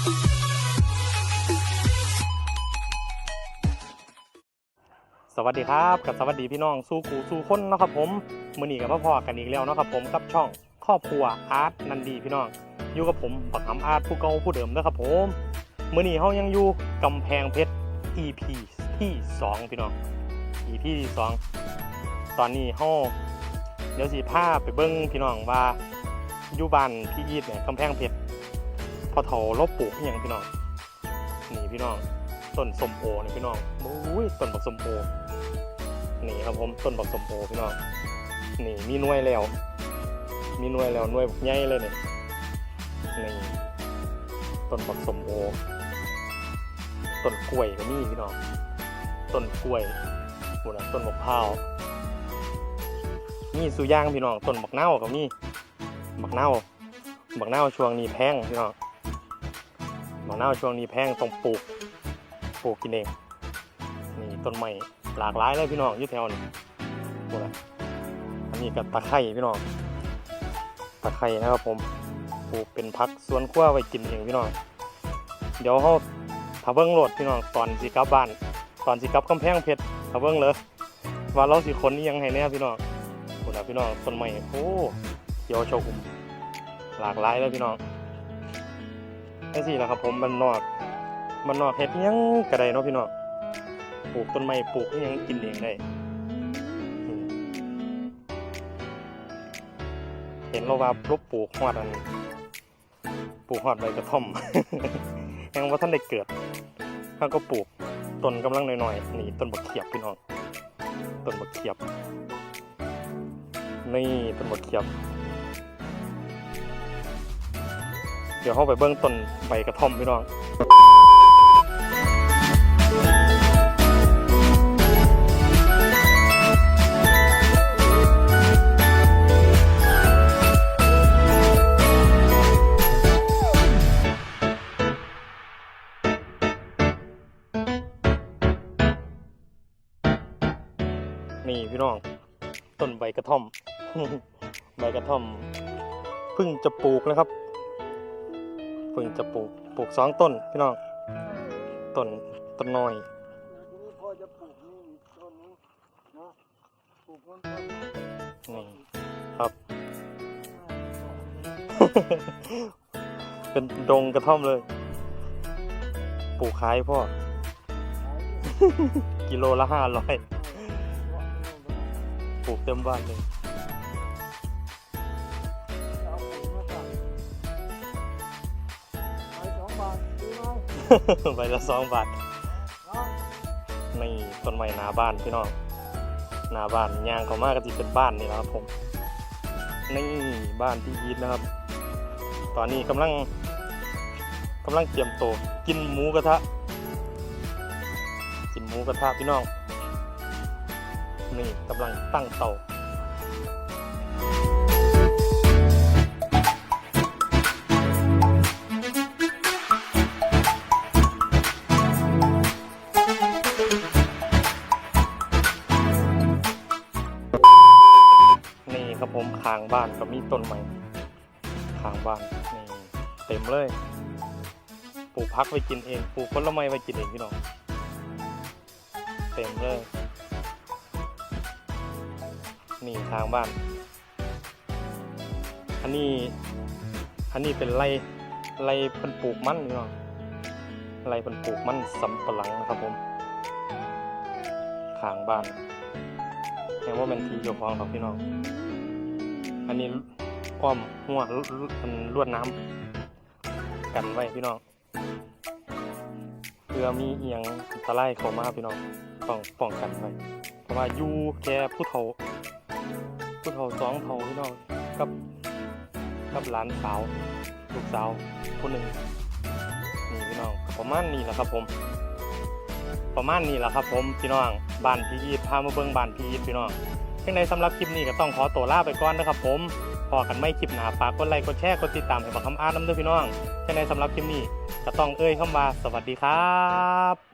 สวัสดีครับกับสวัสดีพี่น้องสู้กูสู้คนนะครับผมมือนีกับพ่อพอกันอีกแล้วนะครับผมกับช่องครอบครัวอาร์ตนันดีพี่น้องอยู่กับผมปักหำอาร์ตผู้เก่าผู้เดิมนะครับผมมือนีเฮายังอยู่กำแพงเพชร EP ที่สองพี่น้อง EP ที่สองตอนนี้เฮาเดี๋ยวสิพาไปเบิ้งพี่น้องว่าอยู่บ้านพี่อีทเนี่ยกำแพงเพชร อเถาลบปลูกอย่างพี่น้อง นี่พี่น้อง ต้นสมโอนี่พี่น้องโอ้ยต้นบักสมโอ นี่ครับผมต้นบักสมโอพี่น้อง นี่มีน่วยแล้ว มีน่วยแล้วน่วยบักใหญ่เลยเนี่ยนี่ต้นบักสมโอ ต้นกล้วยก็มีพี่น้อง ต้นกล้วยหมดนะต้นบักพร้าวมีสุย่างพี่น้อง ต้นบักเน่าวก็มีบักเน่าวบักเน่าวช่วงนี้แพงพี่น้อง บักเน่าวช่วงนี้แพงต้องปลูกปลูกกินเองนี่ต้นไม้หลากหลายเลยพี่น้องอยู่แถวนี้ดูนะอันนี้กับตะไคร้พี่น้องตะไคร้นะครับผมปลูกเป็นพักสวนครัวไว้กินเองพี่น้องเดี๋ยวเขาถ้าเบิ้งโหลดพี่น้องตอนสิกลับบ้าน ตอนสิกลับกำแพงเพชรถ้าเบิ้งเลยว่าเราสิคนนี้ยังไงแน่พี่น้องดูนะพี่น้องต้นไม้โอ้เขียวชอุ่มหลากหลายเลยพี่น้อง นี่สิแหละครับ ผมมันนอกมันนอกเฮ็ดยังกระไดเนาะพี่น้องปลูกต้นไม้ปลูกยังกินเองได้เห็นเราว่าปลูกปลูกฮอดอันปลูกฮอดใบกระท่อมยังว่าท่านได้เกิดถ้าก็ปลูกต้นกำลังหน่อยๆนี่ต้นบักเขียบพี่น้องต้นบักเขียบนี่ต้นบักเขียบ เดี๋ยวเข้าไปเบื้องต้นใบกระท่อมพี่น้องนี่พี่น้องต้นใบกระท่อม ใบกระท่อมเพิ่งจะปลูกนะครับ เพิ่งจะปลูกปลูกสองต้นพี่น้องต้นต้นน้อยนี้พ่อจะปลูกนี่ต้นนึงนะปลูกต้นนี่ครับ เป็นดงกระท่อมเลย ปลูกขายพ่อ กิโลละห้าร้อยปลูกเต็มบ้านเลย ใบละสองบาทนี่ต้นไม้หน้าบ้านพี่น้องหน้าบ้านย่างเขามากก็จะเป็นบ้านนี่แหละครับผมนี่บ้านพี่อีทนะครับ ตอนนี้กำลังกำลังเตรียมโตกินหมูกระทะ กินหมูกระทะพี่น้องนี่กำลังตั้งเตาางบ้านก็มีต้นไม้คางบ้านนี่เต็มเลย ปลูกพักไว้กินเองปลูกผลไม้ไว้กินเองพี่น้องเต็มเลย นี่ทางบ้าน อันนี้อันนี้เป็นไรไรเป็นปลูกมันพี่น้องไรเป็นปลูกมันสำปะหลังนะครับผมข้างบ้านแค่ว่าเป็นทีเจ้าของครับพี่น้อง อันนี้อ้อมหัวลมันลวดน้ำกันไว้พี่น้องเพื่อมีเอียงอันตรายเข้ามาพี่น้องต้องป้องกันไว้เพราะว่าอยู่แค่ผู้เฒ่าผู้เฒ่าสองเฒ่าพี่น้องกับกับหลานสาวลูกสาวคนหนึ่งนี่พี่น้องประมาณนี้แหละครับผม ประมาณนี้แหละครับผมพี่น้องบ้านพี่ยีดพามาเบิ่งบ้านพี่ยีดพี่น้อง ยังไงสำหรับคลิปนี้ก็ต้องขอตัวลาไปก่อนนะครับผมพอกันไม่คลิปหนาฝากกดไลค์กดแชร์กดติดตามให้บักคำอ่านน้ำด้วยพี่น้องยังไงสำหรับคลิปนี้ก็ต้องเอ่ยคำว่าสวัสดีครับ